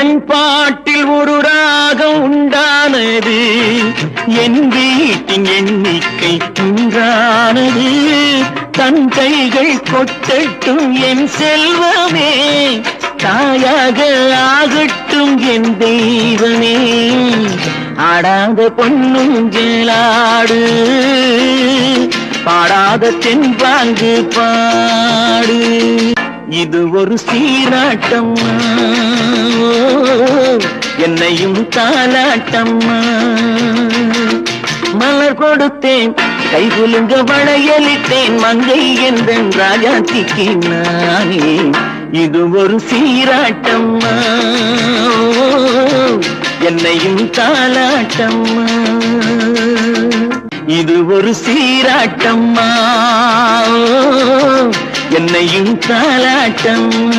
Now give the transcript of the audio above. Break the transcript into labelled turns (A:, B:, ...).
A: என் பாட்டில் ஒரு ராகம் உண்டானது. என் வீட்டின் எண்ணிக்கை உண்டானது தன் கைகள் கொட்டட்டும் என் செல்வமே. தாயாக ஆகட்டும் என் தெய்வமே. ஆடாத பொண்ணும் ஜெலாடு பாடாத தென்பாங்கு பாடு. இது ஒரு சீராட்டம்மா என்னையும் தாலாட்டம்மா மலர் கொடுத்தேன் கை குலுங்க வளையலிட்டேன் மங்கை எந்தன் ராஜாத்திக்கு நானே. இது ஒரு சீராட்டம்மா. என்னையும் தாலாட்டம்மா இது ஒரு சீராட்டம்மா. என்னையும் தாலாட்டம்மா